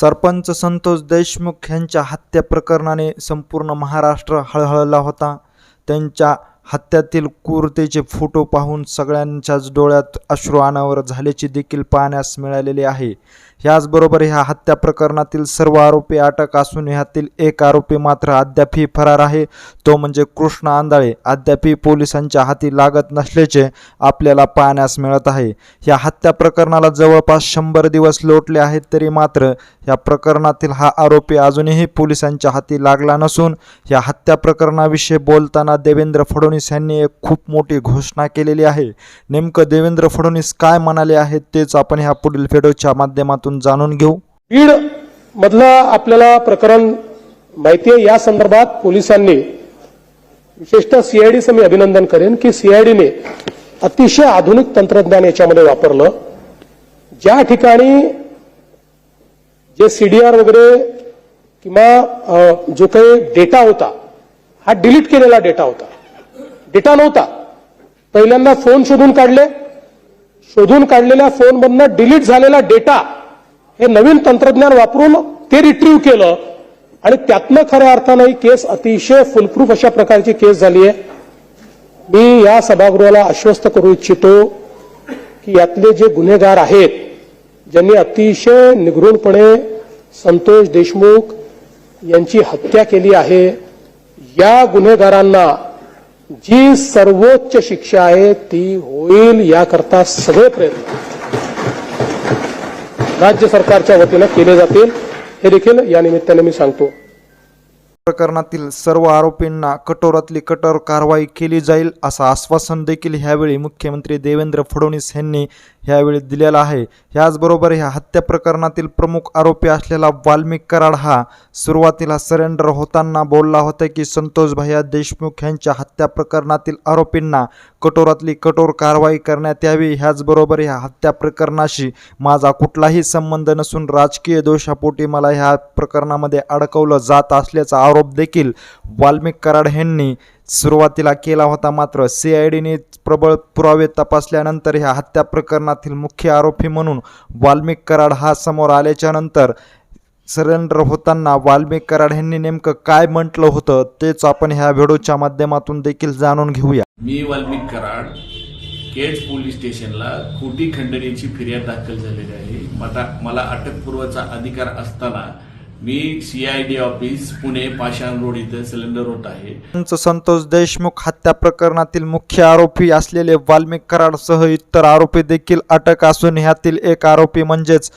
सरपंच संतोष देशमुख यांच्या हत्या प्रकरणाने संपूर्ण महाराष्ट्र हळहळला होता. त्यांच्या हत्यातील क्रूरतेचे फोटो पाहून सगळ्यांच्याच डोळ्यात अश्रू अनावर झाल्याचे देखील पाहण्यास मिळालेले आहे. याचबरोबर ह्या हत्या प्रकरणातील सर्व आरोपी अटक असून ह्यातील एक आरोपी मात्र अद्यापही फरार आहे. तो म्हणजे कृष्ण आंधळे. अद्यापही पोलिसांच्या हाती लागत नसल्याचे आपल्याला पाहण्यास मिळत आहे. या हत्या प्रकरणाला जवळपास शंभर दिवस लोटले आहेत तरी मात्र या प्रकरणातील हा आरोपी अजूनही पोलिसांच्या हाती लागला नसून या हत्या प्रकरणाविषयी बोलताना देवेंद्र फडणवीस यांनी एक खूप मोठी घोषणा केलेली आहे. नेमकं देवेंद्र फडणवीस काय म्हणाले आहेत तेच आपण ह्या पुढील व्हिडिओच्या माध्यमातून जाणून घेऊ. बीड मधलं आपल्याला प्रकरण माहिती आहे. या संदर्भात पोलिसांनी विशेषतः सीआयडीचं मी अभिनंदन करेन की सीआयडीने अतिशय आधुनिक तंत्रज्ञान याच्यामध्ये वापरलं. ज्या ठिकाणी जे सीडीआर वगैरे किंवा जो काही डेटा होता हा डिलीट केलेला डेटा होता. डेटा नव्हता. पहिल्यांदा फोन शोधून काढले. शोधून काढलेल्या फोनमधनं डिलीट झालेला डेटा हे नवीन तंत्रज्ञान वापरून ते रिट्रीव्ह केलं. आणि त्यातनं खऱ्या अर्थानं ही केस अतिशय फुलप्रूफ अशा प्रकारची केस झाली आहे. मी या सभागृहाला आश्वस्त करू इच्छितो की यातले जे गुन्हेगार आहेत ज्यांनी अतिशय निगृणपणे संतोष देशमुख यांची हत्या केली आहे या गुन्हेगारांना जी सर्वोच्च शिक्षा आहे ती होईल याकरता सगळे प्रयत्न. राज्य सरकारच्या वतीनं केले जातील. हे देखील या निमित्ताने मी सांगतो. प्रकरणातील सर्व आरोपींना कठोरातली कठोर कारवाई केली जाईल असं आश्वासन देखील ह्यावेळी मुख्यमंत्री देवेंद्र फडणवीस यांनी ह्यावेळी दिलेलं आहे. याचबरोबर ह्या हत्या प्रकरणातील प्रमुख आरोपी असलेला वाल्मिक कराड हा सुरुवातीला सरेंडर होताना बोलला होता की संतोष भैया देशमुख यांच्या हत्या प्रकरणातील आरोपींना कठोरातली कठोर कारवाई करण्यात यावी. ह्याचबरोबर ह्या हत्या प्रकरणाशी माझा कुठलाही संबंध नसून राजकीय दोषापोटी मला ह्या प्रकरणामध्ये अडकवलं जात असल्याचा आरोप देखील वाल्मिक कराड यांनी सुरुवातीला केला होता. मात्र सी आय डीने प्रबळ पुरावे तपासल्यानंतर ह्या हत्या प्रकरणातील मुख्य आरोपी म्हणून वाल्मिक कराड हा समोर आल्याच्यानंतर सरेंडर होताना वाल्मिक कराड यांनी नेमकं काय म्हटलं होतं तेच आपण ह्या व्हिडिओच्या माध्यमातून देखील जाणून घेऊया. मी वाल्मिक कराड केज पोलीस स्टेशनला खोटी खंडणीची फिर्याद दाखल झालेली आहे. मला मला अटकपूर्वचा अधिकार असताना मी CID office Pune Pashan road इथं सिलेंडर होत आहे. संतोष देशमुख हत्या प्रकरणातील मुख्य आरोपी असलेले वाल्मिक कराडसह इतर आरोपी देखील अटक असून ह्यातील एक आरोपी म्हणजेच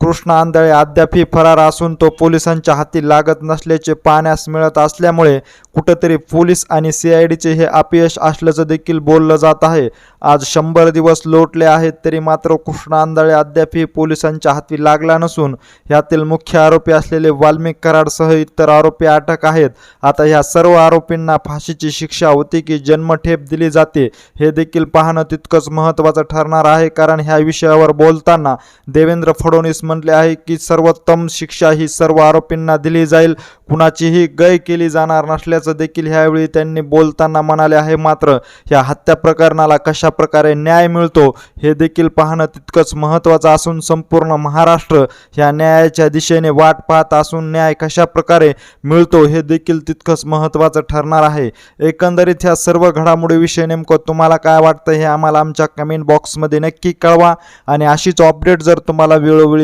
कृष्ण आंधळे अद्यापही फरार असून तो पोलिसांच्या हाती लागत नसल्याचे पाहण्यास मिळत असल्यामुळे कुठंतरी पोलीस आणि सी आय डीचे हे अपयश असल्याचं देखील बोललं जात आहे. आज शंभर दिवस लोटले आहेत तरी मात्र कृष्ण आंधळे अद्यापही पोलिसांच्या हाती लागला नसून यातील मुख्य आरोपी असलेले वाल्मिक कराडसह इतर आरोपी अटक आहेत. आता ह्या सर्व आरोपींना फाशीची शिक्षा होती की जन्मठेप दिली जाते हे देखील पाहणं तितकंच महत्त्वाचं ठरणार आहे कारण ह्या विषयावर बोलताना देवेंद्र फडणवीस म्हटले आहे की सर्वोत्तम शिक्षा ही सर्व आरोपींना दिली जाईल. कुणाचीही गय केली जाणार नसल्याचं देखील ह्यावेळी त्यांनी बोलताना म्हणाले आहे. मात्र या हत्या प्रकरणाला कशा प्रकारे न्याय मिळतो हे देखील पाहणं तितकंच महत्त्वाचं असून संपूर्ण महाराष्ट्र ह्या न्यायाच्या दिशेने वाट पाहत असून न्याय कशा प्रकारे मिळतो हे देखील तितकंच महत्त्वाचं ठरणार आहे. एकंदरीत ह्या सर्व घडामोडीविषयी नेमकं तुम्हाला काय वाटतं हे आम्हाला आमच्या कमेंट बॉक्समध्ये नक्की कळवा. आणि अशीच अपडेट जर तुम्हाला वेळोवेळी